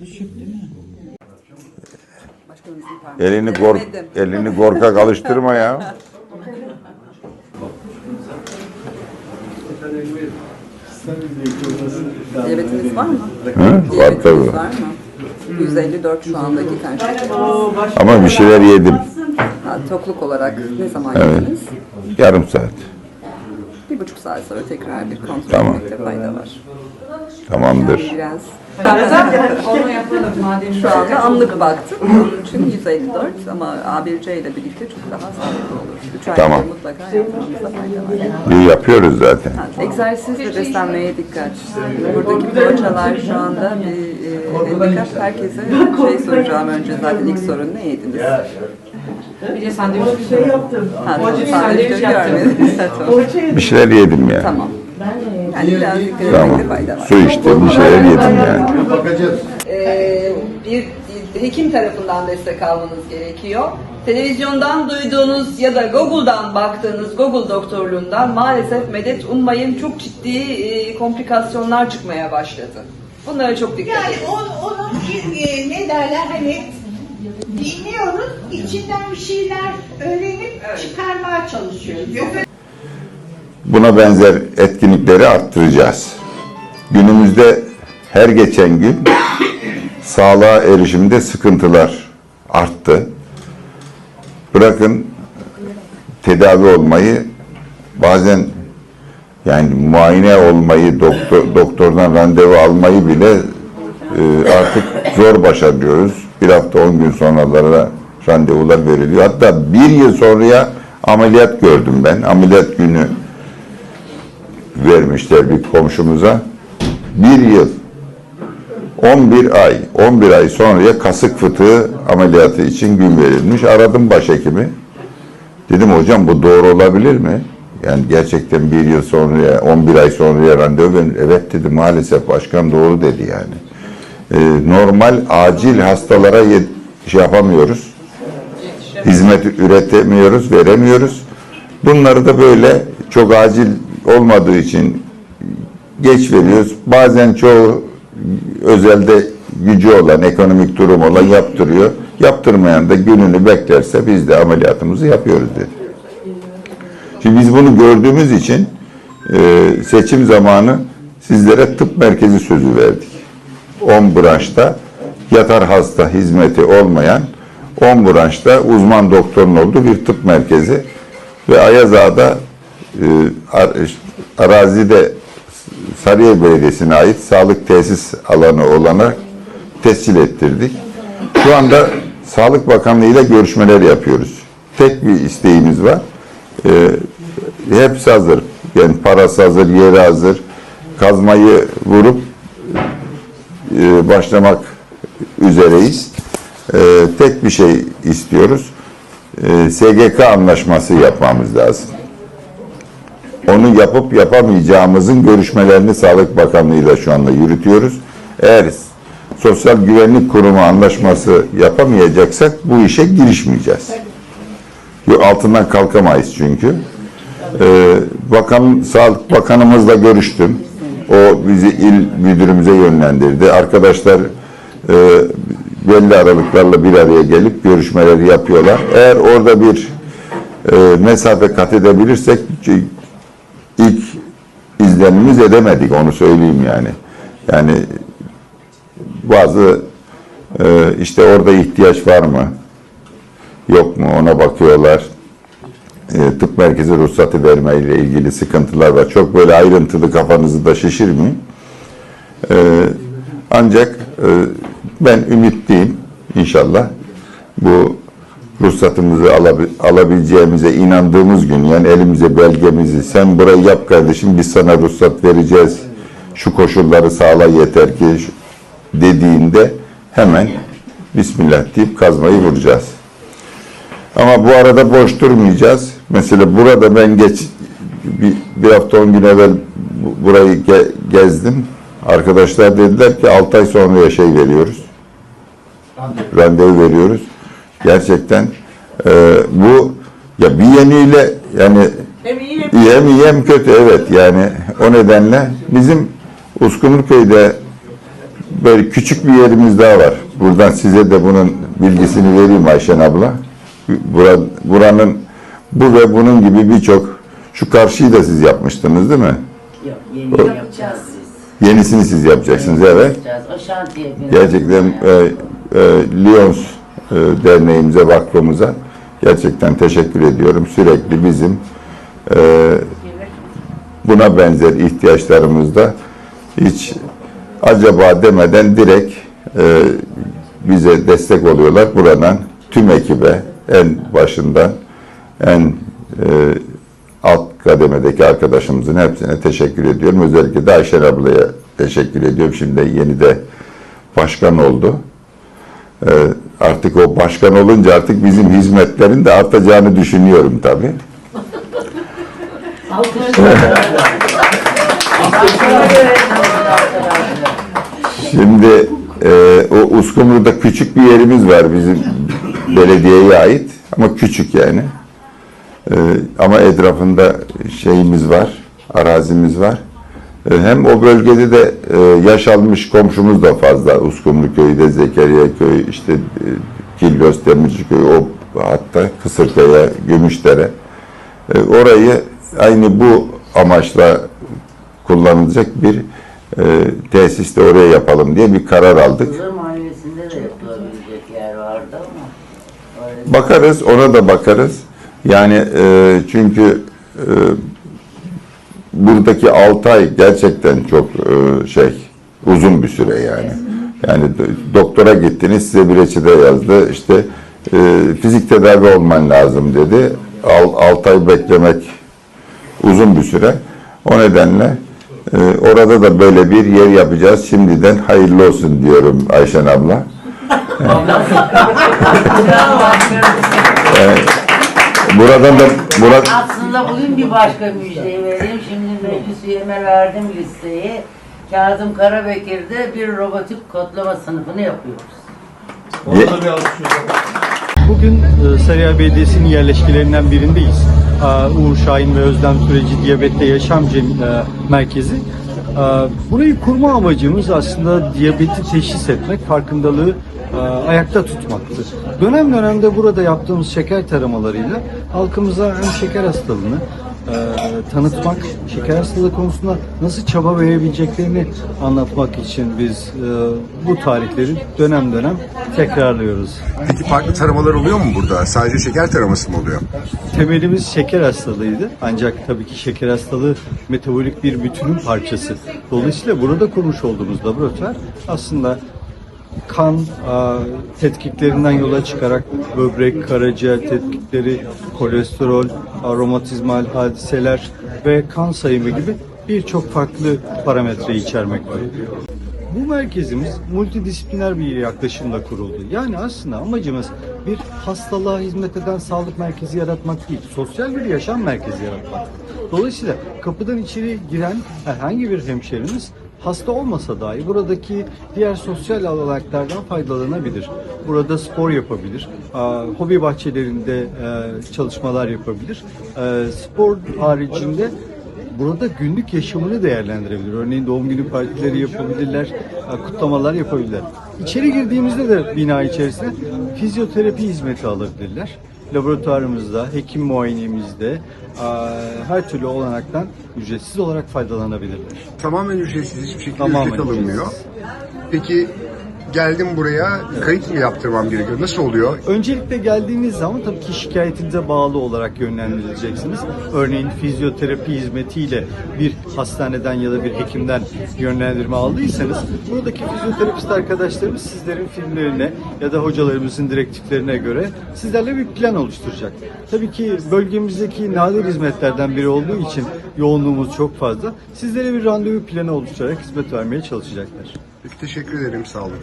Düşük değil mi? Elini kork elini korkak alıştırma ya. Diyabetiniz var mı? Hı? Var tabii. var mı? 154 şu andaki kan şekeri. Ama bir şeyler yedim. Ha, tokluk olarak ne zaman Evet. yediniz? Yarım saat. Bir buçuk saat sonra tekrar bir kontrol Tamam. etmekte fayda var. Tamamdır. Biraz. Onu yapalım madem şu anda anlık baktım. Onun için 154 ama A1C ile birlikte çok daha sağlıklı olur. 3 ay Tamam. mutlaka yapmamızda fayda var. İyi yapıyoruz zaten. Ha, Egzersiz ve beslenmeye dikkat. Buradaki poğaçalar şu anda bir e, handikap. Herkese şey soracağım önce zaten ilk sorun ne yediniz? Bir de sandviç bir şey yaptım. Ha, Poğaça sandviç sandviç yaptım. Tamam. Bir şeyler yedim ya. Tamam. Yani biraz dikkat Tamam. etmekte fayda var. Su içtim, bir şeyler yedim yani. Ee, bir hekim tarafından destek almanız gerekiyor. Televizyondan duyduğunuz ya da Google'dan baktığınız Google doktorluğundan maalesef medet ummayın çok ciddi e, komplikasyonlar çıkmaya başladı. Bunlara çok dikkat Yani edin. on, onun e, ne derler hani dinliyoruz, içinden bir şeyler öğrenip çıkarmaya çalışıyoruz. Buna benzer etkinlikleri arttıracağız. Günümüzde her geçen gün sağlığa erişimde sıkıntılar arttı. Bırakın tedavi olmayı bazen yani muayene olmayı doktor, doktordan randevu almayı bile e, artık zor başarıyoruz. Bir hafta on gün sonralara randevular veriliyor. Hatta bir yıl sonraya ameliyat gördüm ben. Ameliyat günü vermişler bir komşumuza. Bir yıl 11 ay, 11 ay sonraya kasık fıtığı ameliyatı için gün verilmiş. Aradım başhekimi. Dedim hocam bu doğru olabilir mi? Yani gerçekten bir yıl sonraya, 11 ay sonraya randevu verin. Evet dedi maalesef başkan doğru dedi yani. Ee, normal acil hastalara şey yapamıyoruz. Hizmet üretemiyoruz, veremiyoruz. Bunları da böyle çok acil olmadığı için geç veriyoruz. Bazen çoğu özelde gücü olan, ekonomik durum olan yaptırıyor. Yaptırmayan da gününü beklerse biz de ameliyatımızı yapıyoruz dedi. Şimdi biz bunu gördüğümüz için e, seçim zamanı sizlere tıp merkezi sözü verdik. 10 branşta yatar hasta hizmeti olmayan 10 branşta uzman doktorun olduğu bir tıp merkezi ve Ayaz Ağa'da e, ar- arazide Sarıyer Belediyesi'ne ait sağlık tesis alanı olana tescil ettirdik. Şu anda Sağlık Bakanlığı ile görüşmeler yapıyoruz. Tek bir isteğimiz var. Ee, hepsi hazır. Yani parası hazır, yeri hazır. Kazmayı vurup e, başlamak üzereyiz. Ee, tek bir şey istiyoruz. Ee, SGK anlaşması yapmamız lazım. Onu yapıp yapamayacağımızın görüşmelerini Sağlık Bakanlığı ile şu anda yürütüyoruz. Eğer Sosyal Güvenlik Kurumu anlaşması yapamayacaksak bu işe girişmeyeceğiz. Altından kalkamayız çünkü. Bakan Sağlık Bakanımızla görüştüm. O bizi il müdürümüze yönlendirdi. Arkadaşlar e, belli aralıklarla bir araya gelip görüşmeleri yapıyorlar. Eğer orada bir e, mesafe kat edebilirsek ilk izlenimiz edemedik onu söyleyeyim yani. Yani bazı e, işte orada ihtiyaç var mı? Yok mu? Ona bakıyorlar. E, tıp merkezi ruhsatı verme ile ilgili sıkıntılar var. Çok böyle ayrıntılı kafanızı da şişirmeyin. E, ancak e, ben ümitliyim inşallah. Bu ruhsatımızı alabi- alabileceğimize inandığımız gün yani elimize belgemizi sen burayı yap kardeşim biz sana ruhsat vereceğiz. Şu koşulları sağla yeter ki dediğinde hemen Bismillah deyip kazmayı vuracağız. Ama bu arada boş durmayacağız. Mesela burada ben geç bir, bir hafta on gün evvel bu- burayı ge- gezdim. Arkadaşlar dediler ki 6 ay sonraya şey veriyoruz. Randevu veriyoruz. Gerçekten e, bu ya bir yönüyle yani Hem iyi hem iyi hem iyi hem kötü evet yani o nedenle bizim Uskumruköy'de böyle küçük bir yerimiz daha var. Buradan size de bunun bilgisini vereyim Ayşen abla. Bura, buranın bu ve bunun gibi birçok şu karşıyı da siz yapmıştınız değil mi? Yok, yeni yapacağız biz. Yenisini siz yapacaksınız evet. Yapacağız. O şantiye Gerçekten e, e, Lions e, derneğimize, vakfımıza gerçekten teşekkür ediyorum. Sürekli bizim e, buna benzer ihtiyaçlarımızda hiç acaba demeden direkt e, bize destek oluyorlar. Buradan tüm ekibe en başından en e, alt kademedeki arkadaşımızın hepsine teşekkür ediyorum. Özellikle de Ayşen ablaya teşekkür ediyorum. Şimdi yeni de başkan oldu. Ee, artık o başkan olunca artık bizim hizmetlerin de artacağını düşünüyorum tabii. Şimdi e, o Uskumru'da küçük bir yerimiz var bizim belediyeye ait ama küçük yani. E, ama etrafında şeyimiz var, arazimiz var. E, hem o bölgede de e, yaş almış komşumuz da fazla. Uskumru köyü de Zekeriya köyü, işte e, Kilgöz Demirci köyü, o hatta Kısırkaya, Gümüşdere. E, orayı aynı bu amaçla kullanılacak bir e, tesis de oraya yapalım diye bir karar aldık. Kızıl Mahallesi'nde de yapılabilecek yer vardı ama. Bakarız, ona da bakarız. Yani e, çünkü e, buradaki 6 ay gerçekten çok e, şey uzun bir süre yani. Yani do- doktora gittiniz size bir reçete yazdı. İşte e, fizik tedavi olman lazım dedi. 6 ay beklemek uzun bir süre. O nedenle e, orada da böyle bir yer yapacağız. Şimdiden hayırlı olsun diyorum Ayşen abla. Buradan da burada Aslında bugün bir başka müjdeyi vereyim. Şimdi meclis üyeme verdim listeyi. Kazım Karabekir'de bir robotik kodlama sınıfını yapıyoruz. Bugün e, Sarıyer Belediyesi'nin yerleşkelerinden birindeyiz. Aa, Uğur Şahin ve Özlem Süreci Diyabette Yaşam Cem- e, Merkezi. Aa, Burayı kurma amacımız aslında diyabeti teşhis etmek, farkındalığı e, ayakta tutmaktı. Dönem dönemde burada yaptığımız şeker taramalarıyla halkımıza hem şeker hastalığını e, tanıtmak, şeker hastalığı konusunda nasıl çaba verebileceklerini anlatmak için biz e, bu tarihleri dönem dönem tekrarlıyoruz. Peki farklı taramalar oluyor mu burada? Sadece şeker taraması mı oluyor? Temelimiz şeker hastalığıydı. Ancak tabii ki şeker hastalığı metabolik bir bütünün parçası. Dolayısıyla burada kurmuş olduğumuz laboratuvar aslında kan a, tetkiklerinden yola çıkarak böbrek, karaciğer tetkikleri, kolesterol, aromatizmal hadiseler ve kan sayımı gibi birçok farklı parametre içermekte. Bu merkezimiz multidisipliner bir yaklaşımla kuruldu. Yani aslında amacımız bir hastalığa hizmet eden sağlık merkezi yaratmak değil, sosyal bir yaşam merkezi yaratmak. Dolayısıyla kapıdan içeri giren herhangi bir hemşerimiz hasta olmasa dahi buradaki diğer sosyal alanlardan faydalanabilir. Burada spor yapabilir, hobi bahçelerinde e, çalışmalar yapabilir. E, Spor haricinde burada günlük yaşamını değerlendirebilir. Örneğin doğum günü partileri yapabilirler, kutlamalar yapabilirler. İçeri girdiğimizde de bina içerisinde fizyoterapi hizmeti alabilirler. Laboratuvarımızda, hekim muayenemizde her türlü olanaktan ücretsiz olarak faydalanabilirler. Tamamen ücretsiz, hiçbir şekilde Tamamen ücret alınmıyor. ücretsiz. Peki geldim buraya, kayıt mı yaptırmam gerekiyor? Nasıl oluyor? Öncelikle geldiğiniz zaman tabii ki şikayetinize bağlı olarak yönlendirileceksiniz. Örneğin fizyoterapi hizmetiyle bir hastaneden ya da bir hekimden yönlendirme aldıysanız buradaki fizyoterapist arkadaşlarımız sizlerin filmlerine ya da hocalarımızın direktiflerine göre sizlerle bir plan oluşturacak. Tabii ki bölgemizdeki nadir hizmetlerden biri olduğu için yoğunluğumuz çok fazla. Sizlere bir randevu planı oluşturarak hizmet vermeye çalışacaklar. Peki teşekkür ederim, sağ olun.